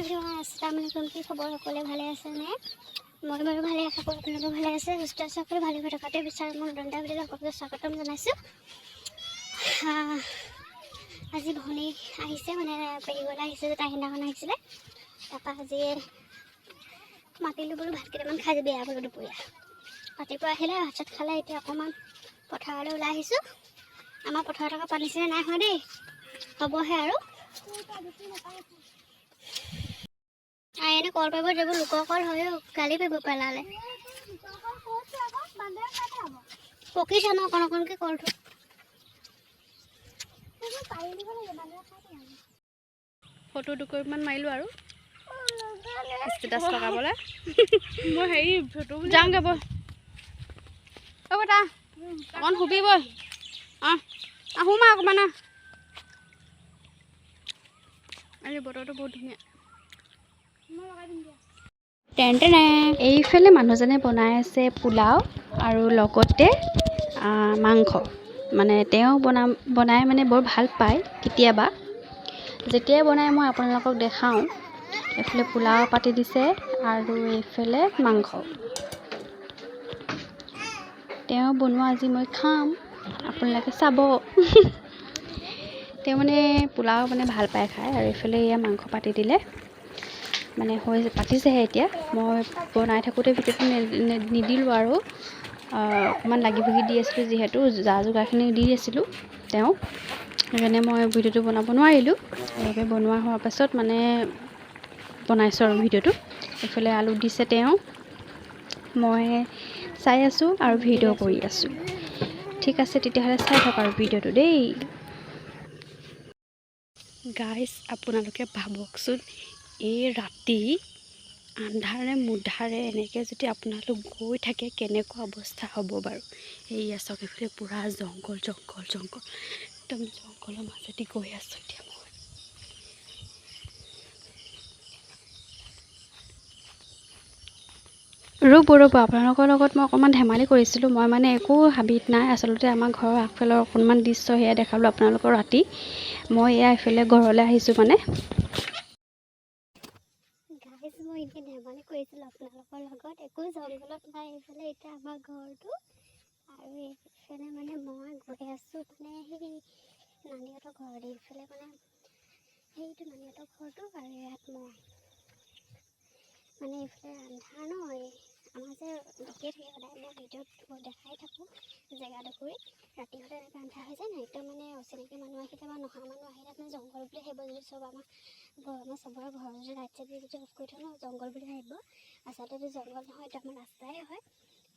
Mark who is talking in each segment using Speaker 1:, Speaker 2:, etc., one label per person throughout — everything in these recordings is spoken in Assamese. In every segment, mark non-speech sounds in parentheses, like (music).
Speaker 1: আসসালামাইকুম কি খবৰ? সকলোৱে ভালে আছেনে? মই বাৰু ভালে কৰোঁ আপোনালোকে ভালে আছে। সুস্থ আছে, সকলো ভালে হৈ থকাতে বিচাৰোঁ। মই ৰন্ধা বুলি সকলোকে স্বাগতম জনাইছোঁ। আজি ভনী আহিছে মানে পেহিবলৈ আহিছে, যে তাই সেইদিনাখন আহিছিলে। তাৰপৰা আজি মাতিলোঁ বোলো, ভাত কেইটামান খাই যাবি আৰু বোলো দুপৰীয়া। ৰাতিপুৱা আহিলে, ভাত চাত খালে, এতিয়া অকণমান পথাৰলৈ ওলাই আহিছোঁ। আমাৰ পথাৰত আকৌ পানী নাই হোৱা দেই। হ'বহে আৰু। আৰু এনে কল পাৰিব যাব লোকৰ কল হয়ো গালি পাৰিব পেলালে। পকিছে ন অকণ অকণকৈ কলটো
Speaker 2: ফটো দুকপিমান মাৰিলোঁ আৰু। ষ্টেটাছ লগাবলৈ। মই হেৰি ফটো যাওঁগৈ বৈ অ' বতা অকণ শুবি বৈ অঁ অকণমান আহ আজি বতৰটো বহুত ধুনীয়া। এইফালে মানুহজনে বনাই আছে পোলাও আৰু লগতে মাংস। মানে তেওঁ বনা বনাই মানে বৰ ভাল পায় কেতিয়াবা। যেতিয়াই বনাই মই আপোনালোকক দেখাওঁ এইফালে পোলাও পাতি দিছে আৰু এইফালে মাংস। তেওঁ বনোৱা আজি মই খাম আপোনালোকে চাব। (laughs) তেওঁ মানে পোলাও মানে ভাল পায় খাই আৰু এইফালে এয়া মাংস পাতি দিলে। মানে হৈ পাতিছেহে এতিয়া। মই বনাই থাকোঁতে ভিডিঅ'টো নিদিলোঁ আৰু। অকণমান লাগি ভাগি দি আছিলোঁ যিহেতু যা যোগাৰখিনি দি আছিলোঁ তেওঁ। সেইকাৰণে মই ভিডিঅ'টো বনাব নোৱাৰিলোঁ। সেইবাবে বনোৱা হোৱাৰ পাছত মানে বনাইছোঁ আৰু ভিডিঅ'টো। এইফালে আলু দিছে তেওঁ। মই চাই আছোঁ আৰু ভিডিঅ' কৰি আছোঁ। ঠিক আছে তেতিয়াহ'লে চাই থাকক আৰু ভিডিঅ'টো দেই। গাইজ আপোনালোকে ভাবকচোন এই ৰাতি আন্ধাৰে মুধাৰে এনেকৈ যদি আপোনালোক গৈ থাকে কেনেকুৱা অৱস্থা হ'ব বাৰু? এইয়া চাওক এইফালে পূৰা জংঘল জংঘল জংঘল একদম জংঘলৰ মাজেদি গৈ আছোঁ এতিয়া মই। ৰ'ব ৰ'ব আপোনালোকৰ লগত মই অকণমান ধেমালি কৰিছিলোঁ। মই মানে একো হাবিত নাই আচলতে আমাৰ ঘৰৰ আগফালৰ অকণমান দৃশ্য সেয়া দেখালোঁ আপোনালোকৰ ৰাতি। মই এয়া এইফালে ঘৰলৈ আহিছোঁ মানে।
Speaker 1: গাইজ মই এনেই ধেমালি কৰিছিলোঁ আপোনালোকৰ লগত। একো জংঘলত নাই এইফালে এতিয়া আমাৰ ঘৰটো। আৰু এইফালে মানে মই গৈ আছোঁ মানে সেই নানীহঁতৰ ঘৰত। এইফালে মানে সেইটো নানীহঁতৰ ঘৰটো আৰু ইয়াত মই। মানে এইফালে আন্ধাৰ ন আমাৰ যে দেখিয়ে থাকে সদায় মই ভিডিঅ'ত দেখাই থাকোঁ জেগাডোখৰি। ৰাতি হ'লে আন্ধাৰ হৈ যায় নাই? একদম মানে অচিনাকি মানুহ আহিলে বা নহা মানুহ আহিলে মানে জংঘল বুলি ভাবিব যদি চব আমাৰ আমাৰ চবৰে ঘৰৰ লাইট চাইট যদি অফ কৰি থওঁ ন, জংঘল বুলি ভাবিব। আচলতে জংঘল নহয় এইটো আমাৰ ৰাস্তাই হয়।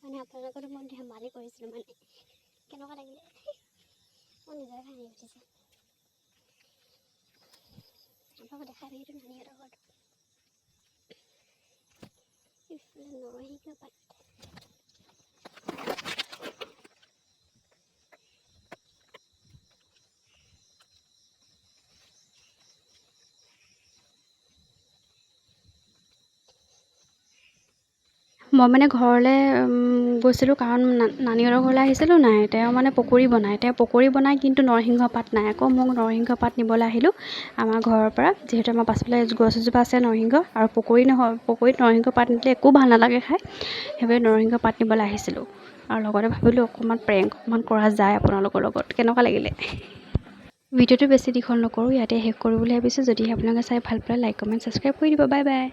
Speaker 1: মানে আপোনালোকতো মই ধেমালি কৰিছিলোঁ মানে। কেনেকুৱা লাগিলে? মোৰ নিজৰে হাঁহি উঠিছে। আপোনালোকক দেখাই এইটো নানীহঁতৰ ঘৰটো। ইফালে নৰসিংহ পাত।
Speaker 2: মই মানে ঘৰলৈ গৈছিলোঁ কাৰণ নানীহঁতৰ ঘৰলৈ আহিছিলোঁ নাই। তেওঁ মানে পকৰী বনায়। তেওঁ পকৰী বনায় কিন্তু নৰসিংহ পাত নাই। আকৌ মোক নৰসিংহ পাত নিবলৈ আহিলোঁ আমাৰ ঘৰৰ পৰা। যিহেতু আমাৰ পাছফালে গছ এজোপা আছে নৰসিংহ আৰু পকৰী নহয় পকৰীত নৰসিংহ পাত নিদিলে একো ভাল নালাগে খাই। সেইবাবে নৰসিংহ পাত নিবলৈ আহিছিলোঁ। আৰু লগতে ভাবিলোঁ অকণমান প্ৰেংক অকণমান কৰা যায় আপোনালোকৰ লগত। কেনেকুৱা লাগিলে? ভিডিঅ'টো বেছি দীঘল নকৰোঁ ইয়াতে শেষ কৰোঁ বুলি ভাবিছোঁ। যদিহে আপোনালোকে চাই ভাল পালে লাইক কমেণ্ট ছাবস্ক্ৰাইব কৰি দিব। Bye bye.